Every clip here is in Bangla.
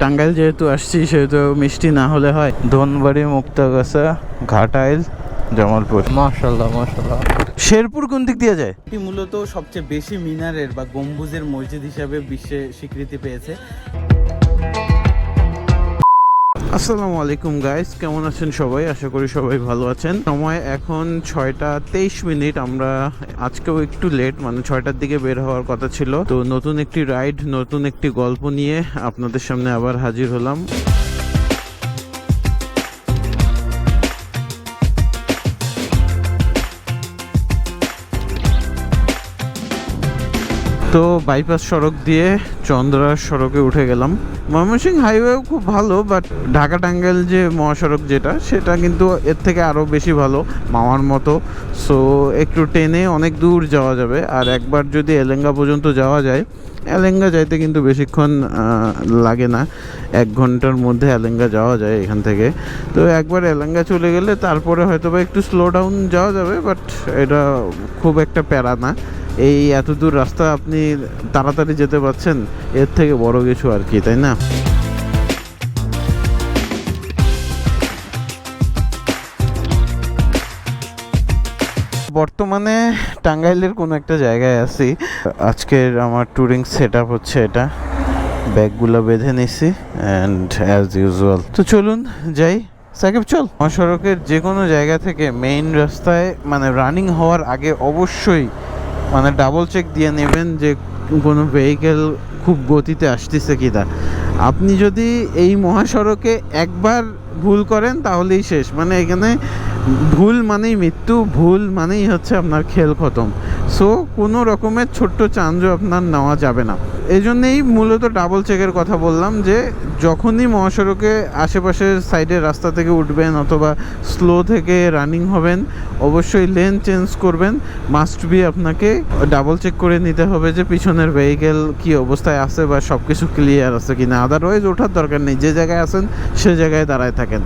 টাঙ্গাইল যেহেতু আসছি সেহেতু মিষ্টি না হলে হয়। ধনবাড়ি মুক্তাগাছা ঘাটাইল জামালপুর। মাশাল্লাহ মাশাল্লাহ শেরপুর কোন দিক দিয়ে যায়? এটি মূলত সবচেয়ে বেশি মিনারের বা গম্বুজের মসজিদ হিসাবে বিশ্বে স্বীকৃতি পেয়েছে। আসসালামু আলাইকুম গাইস কেমন আছেন সবাই? আশা করি সবাই ভালো আছেন। সময় এখন ছয়টা তেইশ মিনিট। আমরা আজকেও একটু লেট মানে ছয়টার দিকে বের হওয়ার কথা ছিল। তো নতুন একটি রাইড নতুন একটি গল্প নিয়ে আপনাদের সামনে আবার হাজির হলাম। তো বাইপাস সড়ক দিয়ে চন্দ্রা সড়কে উঠে গেলাম। ময়মনসিং হাইওয়েও খুব ভালো বাট ঢাকা টাঙ্গাইল যে মহাসড়ক যেটা, সেটা কিন্তু এর থেকে আরও বেশি ভালো, মামার মতো। সো একটু ট্রেনে অনেক দূর যাওয়া যাবে, আর একবার যদি এলেঙ্গা পর্যন্ত যাওয়া যায়, এলেঙ্গা যাইতে কিন্তু বেশিক্ষণ লাগে না। এক ঘণ্টার মধ্যে এলেঙ্গা যাওয়া যায় এখান থেকে। তো একবার এলেঙ্গা চলে গেলে তারপরে হয়তো বা একটু স্লো ডাউন যাওয়া যাবে বাট এটা খুব একটা প্যারা না। এই এত দূর রাস্তা আপনি তাড়াতাড়ি যেতে পারছেন, এর থেকে বড় কিছু আর কি, তাই না? বর্তমানে টাঙ্গাইলের কোনো একটা জায়গায় আছি। আজকের আমার ট্যুরিং সেট হচ্ছে এটা। ব্যাগগুলো বেঁধে নিছি অ্যান্ড অ্যাজ ইউজুয়াল তো চলুন যাই। সাকিব, চল। মহাসড়কের যে কোনো জায়গা থেকে মেইন রাস্তায় মানে রানিং হওয়ার আগে অবশ্যই মানে ডাবল চেক দিয়ে নেবেন যে কোনো ভেহিকেল খুব গতিতে আসতেছে কি কিনা। আপনি যদি এই মহাসড়কে একবার ভুল করেন তাহলেই শেষ। মানে এখানে ভুল মানেই মৃত্যু, ভুল মানেই হচ্ছে আপনার খেল খতম। সো কোনো রকমের ছোট্ট চাঞ্জও আপনার নেওয়া যাবে না। এই জন্যেই মূলত ডাবল চেকের কথা বললাম যে যখনই মহাসড়কে আশেপাশের সাইডের রাস্তা থেকে উঠবেন অথবা স্লো থেকে রানিং হবেন, অবশ্যই লেন চেঞ্জ করবেন। মাস্ট বি আপনাকে ডাবল চেক করে নিতে হবে যে পিছনের ভেহিকেল কি অবস্থায় আছে বা সব কিছু ক্লিয়ার আছে কিনা। আদারওয়াইজ ওঠার দরকার নেই। যে জায়গায় আছেন, সে জায়গায় দাঁড়ায় থাকেন।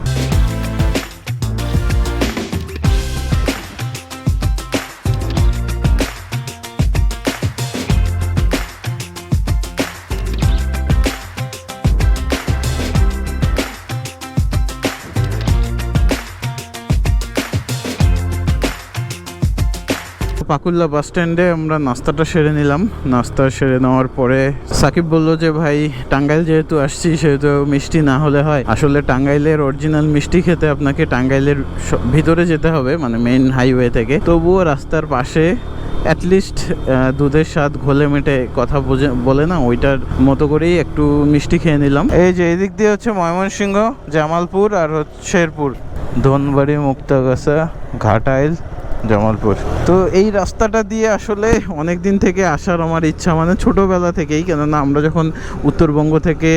পাকুল্লা বাস স্ট্যান্ডে আমরা নাস্তাটা সেরে নিলাম। নাস্তা সেরে নেওয়ার পরে সাকিব বলল যে, ভাই, টাঙ্গাইল যেহেতু আসছি, সেহেতু মিষ্টি না হলে হয়। আসলে টাঙ্গাইলের অরিজিনাল মিষ্টি খেতে আপনাকে টাঙ্গাইলের ভিতরে যেতে হবে মানে মেইন হাইওয়ে থেকে। তবুও রাস্তার পাশে অ্যাটলিস্ট দুধের স্বাদ ঘোলে মেটে কথা বোঝে, বলে না, ওইটার মতো করেই একটু মিষ্টি খেয়ে নিলাম। এই যে, এদিক দিয়ে হচ্ছে ময়মনসিংহ, জামালপুর আর হচ্ছে শেরপুর। ধনবাড়ি, মুক্তাগাছা, ঘাটাইল জামালপুর। তো এই রাস্তাটা দিয়ে আসলে অনেক দিন থেকে আসার আমার ইচ্ছা মানে ছোটোবেলা থেকেই, কেননা আমরা যখন উত্তরবঙ্গ থেকে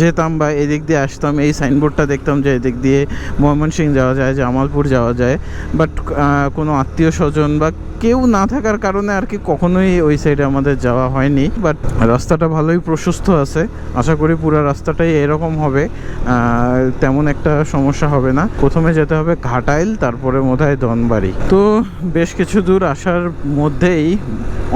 যেতাম বা এদিক দিয়ে আসতাম, এই সাইনবোর্ডটা দেখতাম যে এদিক দিয়ে ময়মনসিং যাওয়া যায়, জামালপুর যাওয়া যায়। বাট কোনো আত্মীয় স্বজন বা কেউ না থাকার কারণে আর কি কখনোই ওই সাইডে আমাদের যাওয়া হয়নি বাট রাস্তাটা ভালোই প্রশস্ত আছে। আশা করি পুরো রাস্তাটাই এরকম হবে তেমন একটা সমস্যা হবে না। প্রথমে যেতে হবে ঘাটাইল, তারপরে বোধহয় ধনবাড়ি। তো বেশ কিছু দূর আসার মধ্যেই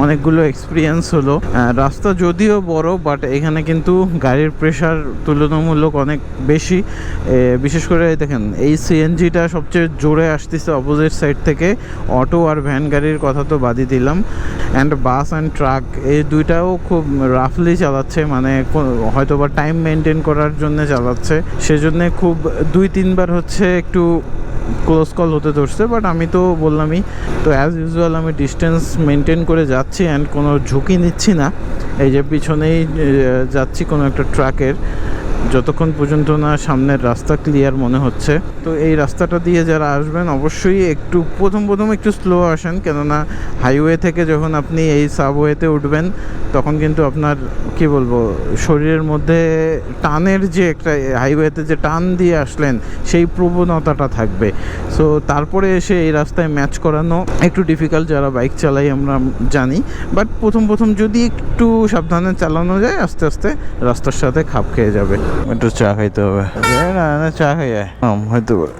অনেকগুলো এক্সপিরিয়েন্স হলো। রাস্তা যদিও বড় বাট এখানে কিন্তু গাড়ির প্রেশার তুলনামূলক অনেক বেশি। বিশেষ করে দেখেন, এই সিএনজিটা সবচেয়ে জোরে আসতেছে অপোজিট সাইড থেকে অটো আর ভ্যান গাড়ির কথা তো বাদই দিলাম। অ্যান্ড বাস অ্যান্ড ট্রাক এই দুইটাও খুব রাফলি চালাচ্ছে মানে হয়তো বা টাইম মেনটেন করার জন্য চালাচ্ছে। সেজন্য খুব দুই, তিনবার হচ্ছে একটু ক্লোজ কল হতে ধরছে বাট আমি তো বললামই, তো অ্যাজ ইউজুয়াল আমি ডিস্টেন্স মেনটেন করে যাচ্ছি অ্যান্ড কোনো ঝুঁকি নিচ্ছি না। এই যে পিছনেই যাচ্ছি কোনো একটা ট্রাকের যতক্ষণ পর্যন্ত না সামনের রাস্তা ক্লিয়ার মনে হচ্ছে। তো এই রাস্তাটা দিয়ে যারা আসবেন, অবশ্যই একটু প্রথম প্রথম একটু স্লো আসেন। কেননা হাইওয়ে থেকে যখন আপনি এই সাবওয়েতে উঠবেন, তখন কিন্তু আপনার, কি বলব, শরীরের মধ্যে টানের যে একটা হাইওয়েতে যে টান দিয়ে আসলেন, সেই প্রবণতাটা থাকবে। সো তারপরে এসে এই রাস্তায় ম্যাচ করানো একটু ডিফিকাল্ট যারা বাইক চালাই, আমরা জানি। বাট প্রথম প্রথম যদি একটু সাবধানে চালানো যায়, আস্তে আস্তে রাস্তার সাথে খাপ খেয়ে যাবে। একটু চা খাইতে হবে। না না চা খাই। হয়তো বলে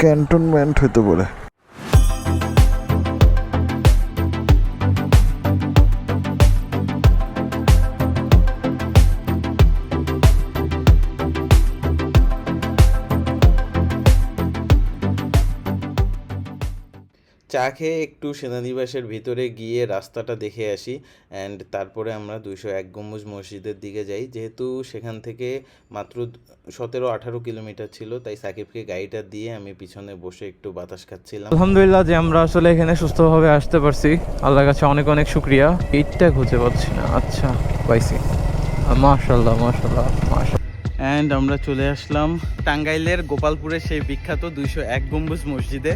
ক্যান্টনমেন্ট হইতে পারে। চা খেয়ে একটু সেনানিবাসের ভিতরে গিয়ে রাস্তাটা দেখে আসি অ্যান্ড তারপরে আমরা দুইশো এক গম্বুজ মসজিদের দিকে যাই। যেহেতু সেখান থেকে মাত্র সতেরো আঠারো কিলোমিটার ছিল তাই সাকিবকে গাড়িটা দিয়ে আমি পিছনে বসে একটু বাতাস খাচ্ছিলাম। আলহামদুলিল্লাহ যে আমরা আসলে এখানে সুস্থভাবে আসতে পারছি। আল্লাহর কাছে অনেক অনেক শুক্রিয়া। এইটা খুঁজে পাচ্ছি না। আচ্ছা পাইছি। মাশাল্লাহ মাশাল্লাহ মাশাল্লাহ অ্যান্ড আমরা চলে আসলাম টাঙ্গাইলের গোপালপুরের সেই বিখ্যাত দুইশো এক গম্বুজ মসজিদে।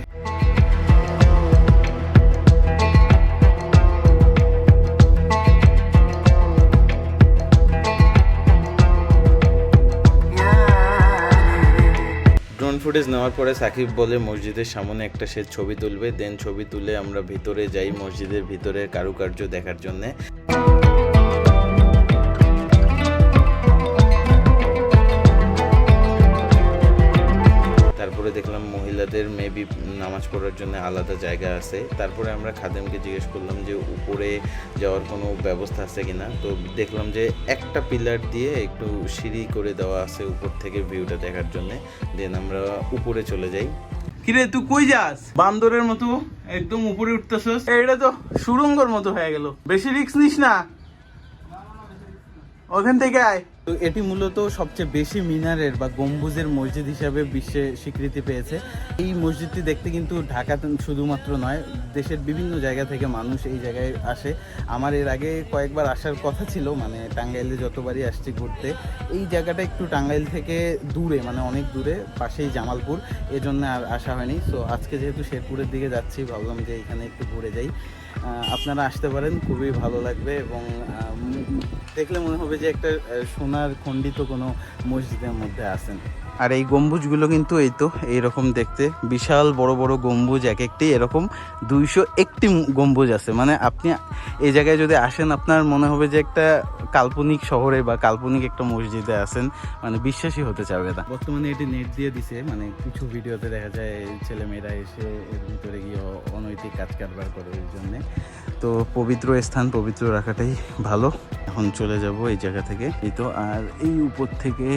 ফুটেজ নেওয়ার পরে সাকিব বলে, মসজিদের সামনে একটা সে ছবি তুলবে, দেন ছবি তুলে আমরা ভিতরে যাই মসজিদের ভিতরে কারুকার্য দেখার জন্যে। তারপরে দেখলাম মহিলাদের মেবি নামাজ পড়ার জন্য আলাদা জায়গা আছে। তারপরে আমরা খাদেমকে জিজ্ঞেস করলাম যে উপরে যাওয়ার কোনো ব্যবস্থা আছে কিনা? তো দেখলাম যে একটা পিলার দিয়ে একটু সিঁড়ি করে দেওয়া আছে উপর থেকে ভিউটা দেখার জন্য। দেন আমরা উপরে চলে যাই। কিরে, তুই কই যাস? বান্দরের মতো একদম উপরে উঠতেছস। এটা তো সুরঙ্গর মতো হয়ে গেল। বেশি রিস্ক নিস না। ওখান থেকে আয়। তো এটি মূলত সবচেয়ে বেশি মিনারের বা গম্বুজের মসজিদ হিসাবে বিশ্বে স্বীকৃতি পেয়েছে। এই মসজিদটি দেখতে কিন্তু ঢাকাতে শুধুমাত্র নয়, দেশের বিভিন্ন জায়গা থেকে মানুষ এই জায়গায় আসে। আমার এর আগে কয়েকবার আসার কথা ছিল মানে টাঙ্গাইলে যতবারই আসছি ঘুরতে, এই জায়গাটা একটু টাঙ্গাইল থেকে দূরে মানে অনেক দূরে, পাশেই জামালপুর। এজন্য আর আসা হয়নি। সো আজকে যেহেতু শেরপুরের দিকে যাচ্ছি, ভাবলাম যে এখানে একটু ঘুরে যাই। আপনারা আসতে পারেন, খুবই ভালো লাগবে এবং দেখলে মনে হবে যে একটা সোনার খণ্ডিত কোনো মসজিদের মধ্যে আছেন। আর এই গম্বুজগুলো কিন্তু এই তো এইরকম দেখতে। বিশাল বড় বড় গম্বুজ এক একটি এরকম দুইশো একটি গম্বুজ আছে। মানে আপনি এই জায়গায় যদি আসেন আপনার মনে হবে যে একটা কাল্পনিক শহরে বা কাল্পনিক একটা মসজিদে আছেন। মানে বিশ্বাসই হতে চাবে না। বর্তমানে এটি নেট দিয়ে দিছে। মানে কিছু ভিডিওতে দেখা যায় ছেলে মেয়েরা এসে এর ভিতরে গিয়ে অনৈতিক কাজ কারবার করে এই জন্যে। তো পবিত্র স্থান পবিত্র রাখাটাই ভালো। এখন চলে যাব এই জায়গা থেকে। এই তো আর এই উপর থেকে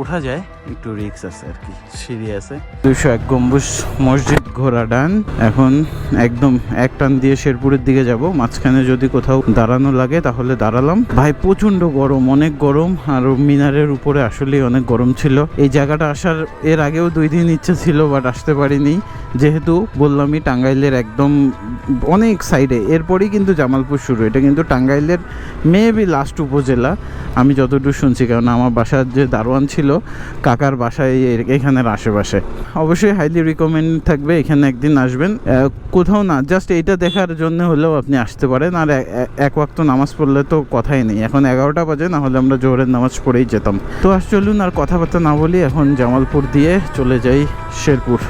ওঠা যায়। একটু রিক্স আছে আর কি, সিঁড়ি আছে। দুইশো এক গম্বুজ মসজিদ ঘোরা ডান। এখন একদম এক টান দিয়ে শেরপুরের দিকে যাব। মাঝখানে যদি কোথাও দাঁড়ানো লাগে তাহলে দাঁড়ালাম। ভাই প্রচণ্ড গরম, অনেক গরম, আর মিনারের উপরে আসলেই অনেক গরম ছিল। এই জায়গাটা আসার এর আগেও দুই দিন ইচ্ছে ছিল বাট আসতে পারিনি। যেহেতু বললামই, টাঙ্গাইলের একদম অনেক সাইডে এরপরেই কিন্তু জামালপুর শুরু। এটা কিন্তু টাঙ্গাইলের মেবি লাস্ট উপজেলা। আমি যতটুকু শুনছি কারণ আমার বাসার যে দারোয়ান ছিল কাকার বাসায় এখানের আশেপাশে। অবশ্যই হাইলি রিকমেন্ড থাকবে, এখানে একদিন আসবেন। কোথাও না জাস্ট এইটা দেখার জন্য হলেও আপনি আসতে পারেন। আর এক ওয়াক্ত নামাজ পড়লে তো কথাই নেই। এখন এগারোটা বাজে, না হলে আমরা জোহরের নামাজ পড়েই যেতাম। তো আস চলুন আর কথাবার্তা না বলি, এখন জামালপুর দিয়ে চলে যাই শেরপুর।